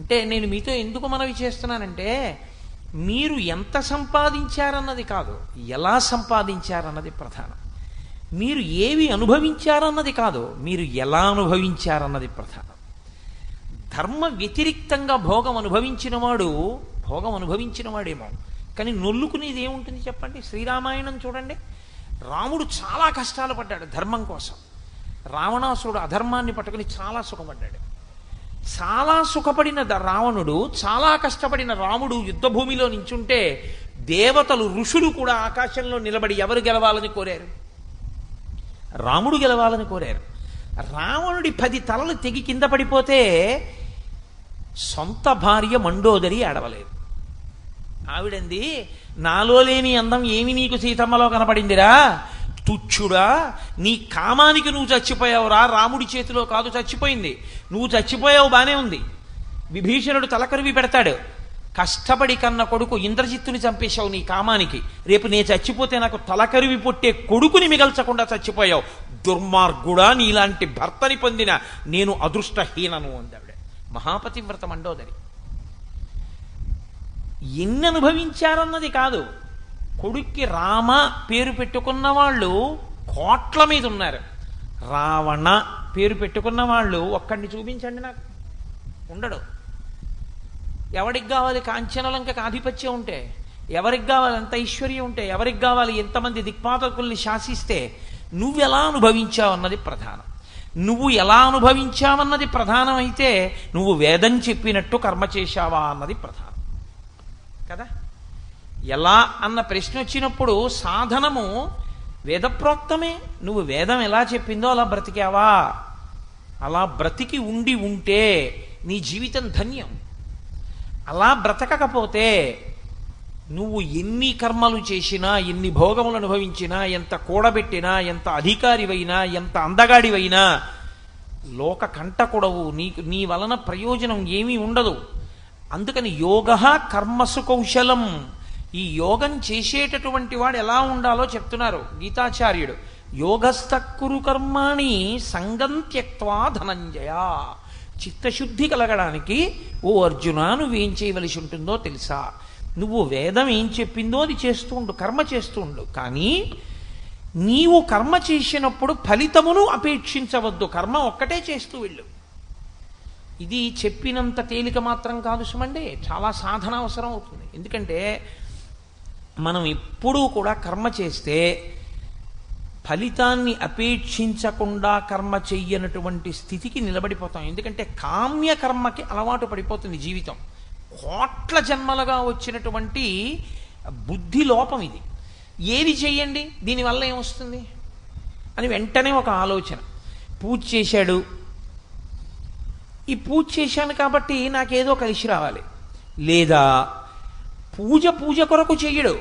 అంటే నేను మీతో ఎందుకు మనవి చేస్తున్నానంటే మీరు ఎంత సంపాదించారన్నది కాదు ఎలా సంపాదించారన్నది ప్రధానం. మీరు ఏవి అనుభవించారన్నది కాదు మీరు ఎలా అనుభవించారన్నది ప్రధానం. ధర్మ వ్యతిరిక్తంగా భోగం అనుభవించినవాడు భోగం అనుభవించిన వాడేమో కానీ నొల్లుకునేది ఏముంటుంది చెప్పండి? శ్రీరామాయణం చూడండి. రాముడు చాలా కష్టాలు పడ్డాడు ధర్మం కోసం. రావణాసురుడు అధర్మాన్ని పట్టుకుని చాలా సుఖపడ్డాడు. చాలా సుఖపడిన ద- రావణుడు చాలా కష్టపడిన రాముడు యుద్ధభూమిలో నించుంటే దేవతలు ఋషులు కూడా ఆకాశంలో నిలబడి ఎవరు గెలవాలని కోరారు? రాముడు గెలవాలని కోరారు. రావణుడి పది తలలు తెగి కింద పడిపోతే సొంత భార్య మండోదరి ఆడవలేదు ఆవిడంది నాలో లేని అందం ఏమి నీకు సీతమ్మలో కనపడిందిరా? తుచ్చుడా? నీ కామానికి నువ్వు చచ్చిపోయావురా. రాముడి చేతిలో కాదు చచ్చిపోయింది. నువ్వు చచ్చిపోయావు బానే ఉంది. విభీషణుడు తలకరివి పెడతాడు. కష్టపడి కన్న కొడుకు ఇంద్రజిత్తుని చంపేశావు నీ కామానికి. రేపు నే చచ్చిపోతే నాకు తలకరివి పుట్టే కొడుకుని మిగల్చకుండా చచ్చిపోయావు. దుర్మార్గుడా నీలాంటి భర్తని పొందిన నేను అదృష్టహీనను అందావిడ. మహాపతివ్రత మండోదరి ఎన్ని అనుభవించారన్నది కాదు. కొడుక్కి రామ పేరు పెట్టుకున్న వాళ్ళు కోట్ల మీద ఉన్నారు. రావణ పేరు పెట్టుకున్న వాళ్ళు ఒక్కడిని చూపించండి నాకు. ఉండడు. ఎవరికి కావాలి కాంచనలంకకు ఆధిపత్యం ఉంటే ఎవరికి కావాలి ఎంత ఐశ్వర్యం ఉంటే ఎవరికి కావాలి ఎంతమంది దిక్పాతకుల్ని శాసిస్తే నువ్వెలా అనుభవించావన్నది ప్రధానం. నువ్వు ఎలా అనుభవించావన్నది ప్రధానమైతే నువ్వు వేదం చెప్పినట్టు కర్మ చేశావా అన్నది ప్రధానం. కదా? ఎలా అన్న ప్రశ్న వచ్చినప్పుడు సాధనము వేదప్రోక్తమే. నువ్వు వేదం ఎలా చెప్పిందో అలా బ్రతికావా? అలా బ్రతికి ఉండి ఉంటే నీ జీవితం ధన్యం. అలా బ్రతకకపోతే నువ్వు ఎన్ని కర్మలు చేసినా ఎన్ని భోగములు అనుభవించినా ఎంత కూడబెట్టినా ఎంత అధికారివైనా ఎంత అందగాడివైనా లోక కంటకుడవు. నీకు నీ వలన ప్రయోజనం ఏమీ ఉండదు. అందుకని యోగ కర్మసు కౌశలం. ఈ యోగం చేసేటటువంటి వాడు ఎలా ఉండాలో చెప్తున్నారు గీతాచార్యుడు. యోగస్థకురు కర్మాణి సంగం త్యక్వా ధనంజయ. చిత్తశుద్ధి కలగడానికి ఓ అర్జున నువ్వేం చేయవలసి ఉంటుందో తెలుసా? నువ్వు వేదం ఏం చెప్పిందో అది చేస్తూ ఉండు కర్మ చేస్తూ ఉండు. కానీ నీవు కర్మ చేసినప్పుడు ఫలితమును అపేక్షించవద్దు కర్మ ఒక్కటే చేస్తూ వెళ్ళు. ఇది చెప్పినంత తేలిక మాత్రం కాదు సుమండి చాలా సాధన అవసరం అవుతుంది. ఎందుకంటే మనం ఎప్పుడూ కూడా కర్మ చేస్తే ఫలితాన్ని అపేక్షించకుండా కర్మ చెయ్యనటువంటి స్థితికి నిలబడిపోతాం. ఎందుకంటే కామ్య కర్మకి అలవాటు పడిపోతుంది జీవితం. కోట్ల జన్మలుగా వచ్చినటువంటి బుద్ధి లోపం ఇది. ఏది చెయ్యండి? దీనివల్ల ఏమొస్తుంది? అని వెంటనే ఒక ఆలోచన. పూజ చేశాడు. ఈ పూజ చేశాను కాబట్టి నాకేదో కలిసి రావాలి. లేదా పూజ పూజ కొరకు చెయ్యడు.